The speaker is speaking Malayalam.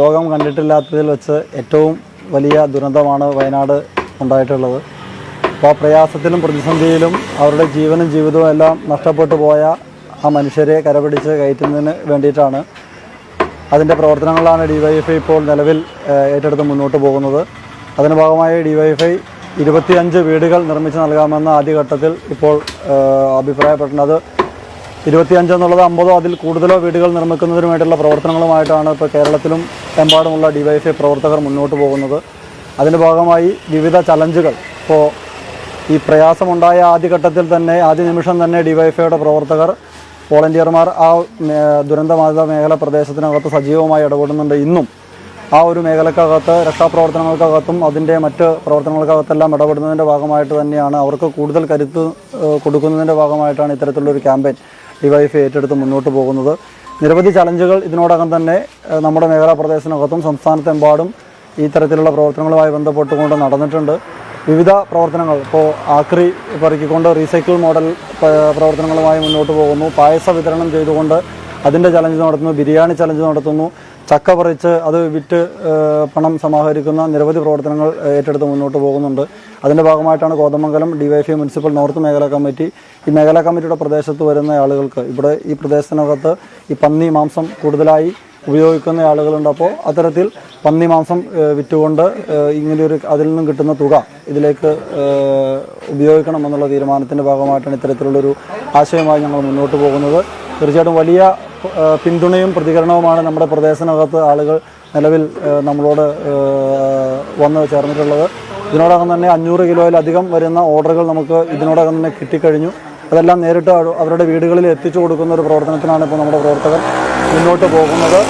ലോകം കണ്ടിട്ടില്ലാത്തതിൽ വെച്ച് ഏറ്റവും വലിയ ദുരന്തമാണ് വയനാട് ഉണ്ടായിട്ടുള്ളത്. അപ്പോൾ ആ പ്രയാസത്തിലും പ്രതിസന്ധിയിലും അവരുടെ ജീവനും ജീവിതവും എല്ലാം നഷ്ടപ്പെട്ടു പോയ ആ മനുഷ്യരെ കരപിടിച്ച് കയറ്റുന്നതിന് വേണ്ടിയിട്ടാണ്. അതിന്റെ പ്രവർത്തനങ്ങളാണ് ഡിവൈഎഫ്ഐ ഇപ്പോൾ നിലവിൽ ഏറ്റെടുത്ത് മുന്നോട്ട് പോകുന്നത്. അതിന്റെ ഭാഗമായി ഡിവൈഎഫ്ഐ ഇരുപത്തിയഞ്ച് വീടുകൾ നിർമ്മിച്ച് നൽകാമെന്ന ആദ്യഘട്ടത്തിൽ ഇപ്പോൾ അഭിപ്രായപ്പെട്ടിട്ടുണ്ട് ഇരുപത്തിയഞ്ച് എന്നുള്ളത് അമ്പതോ അതിൽ കൂടുതലോ വീടുകൾ നിർമ്മിക്കുന്നതിന് വേണ്ടിയുള്ള പ്രവർത്തനങ്ങളുമായിട്ടാണ് ഇപ്പോൾ കേരളത്തിലും എമ്പാടുമുള്ള ഡിവൈഎഫ്ഐ പ്രവർത്തകർ മുന്നോട്ട് പോകുന്നത്. അതിന്റെ ഭാഗമായി വിവിധ ചലഞ്ചുകൾ. ഇപ്പോൾ ഈ പ്രയാസമുണ്ടായ ആദ്യഘട്ടത്തിൽ തന്നെ ആദ്യ നിമിഷം തന്നെ ഡിവൈഎഫ്ഐയുടെ പ്രവർത്തകർ വോളണ്ടിയർമാർ ആ ദുരന്തബാധിത മേഖല പ്രദേശത്തിനകത്ത് സജീവമായി ഇടപെടുന്നുണ്ട്. ഇന്നും ആ ഒരു മേഖലക്കകത്ത് രക്ഷാപ്രവർത്തനങ്ങൾക്കകത്തും അതിന്റെ മറ്റ് പ്രവർത്തനങ്ങൾക്കകത്തെല്ലാം ഇടപെടുന്നതിന്റെ ഭാഗമായിട്ട് തന്നെയാണ് അവർക്ക് കൂടുതൽ കരുത്ത് കൊടുക്കുന്നതിന്റെ ഭാഗമായിട്ടാണ് ഇത്തരത്തിലുള്ളൊരു ക്യാമ്പയിൻ. ഡിവൈഎഫ്ഐ ഏറ്റെടുത്ത് മുന്നോട്ട് പോകുന്നത്. നിരവധി ചലഞ്ചുകൾ ഇതിനോടകം തന്നെ നമ്മുടെ മേഖലാ പ്രദേശത്തിനകത്തും സംസ്ഥാനത്തെമ്പാടും ഈ തരത്തിലുള്ള പ്രവർത്തനങ്ങളുമായി ബന്ധപ്പെട്ടുകൊണ്ട് നടന്നിട്ടുണ്ട്. വിവിധ പ്രവർത്തനങ്ങൾ ഇപ്പോൾ ആക്രി പറിക്കൊണ്ട് റീസൈക്കിൾ മോഡൽ പ്രവർത്തനങ്ങളുമായി മുന്നോട്ട് പോകുന്നു. പായസ വിതരണം ചെയ്തുകൊണ്ട് അതിന്റെ ചലഞ്ച് നടത്തുന്നു ബിരിയാണി ചലഞ്ച് നടത്തുന്നു. ചക്ക പറിച്ച് അത് വിറ്റ് പണം സമാഹരിക്കുന്ന നിരവധി പ്രവർത്തനങ്ങൾ ഏറ്റെടുത്ത് മുന്നോട്ട് പോകുന്നുണ്ട്. അതിന്റെ ഭാഗമായിട്ടാണ് കോതമംഗലം ഡിവൈഎഫ്ഐ മുനിസിപ്പൽ നോർത്ത് മേഖലാ കമ്മിറ്റി ഈ മേഖലാ കമ്മിറ്റിയുടെ പ്രദേശത്ത് വരുന്ന ആളുകൾക്ക്. ഇവിടെ ഈ പ്രദേശത്തിനകത്ത് ഈ പന്നി മാംസം കൂടുതലായി ഉപയോഗിക്കുന്ന ആളുകളുണ്ട്. അപ്പോൾ അത്തരത്തിൽ പന്നി മാംസം വിറ്റുകൊണ്ട് ഇങ്ങനെയൊരു അതിൽ നിന്നും കിട്ടുന്ന തുക ഇതിലേക്ക് ഉപയോഗിക്കണം എന്നുള്ള തീരുമാനത്തിന്റെ ഭാഗമായിട്ടാണ് ഇത്തരത്തിലുള്ളൊരു ആശയമായി ഞങ്ങൾ മുന്നോട്ട് പോകുന്നത്. തീർച്ചയായിട്ടും വലിയ പിന്തുണയും പ്രതികരണവുമാണ് നമ്മുടെ പ്രദേശത്തിനകത്ത് ആളുകൾ നിലവിൽ നമ്മളോട് വന്ന് ചേർന്നിട്ടുള്ളത്. ഇതിനോടകം തന്നെ അഞ്ഞൂറ് കിലോയിലധികം വരുന്ന ഓർഡറുകൾ നമുക്ക് ഇതിനോടകം തന്നെ കിട്ടിക്കഴിഞ്ഞു. അതെല്ലാം നേരിട്ട് അവരുടെ വീടുകളിൽ എത്തിച്ചു കൊടുക്കുന്ന ഒരു പ്രവർത്തനത്തിനാണ് ഇപ്പോൾ നമ്മുടെ പ്രവർത്തകർ മുന്നോട്ട് പോകുന്നത്.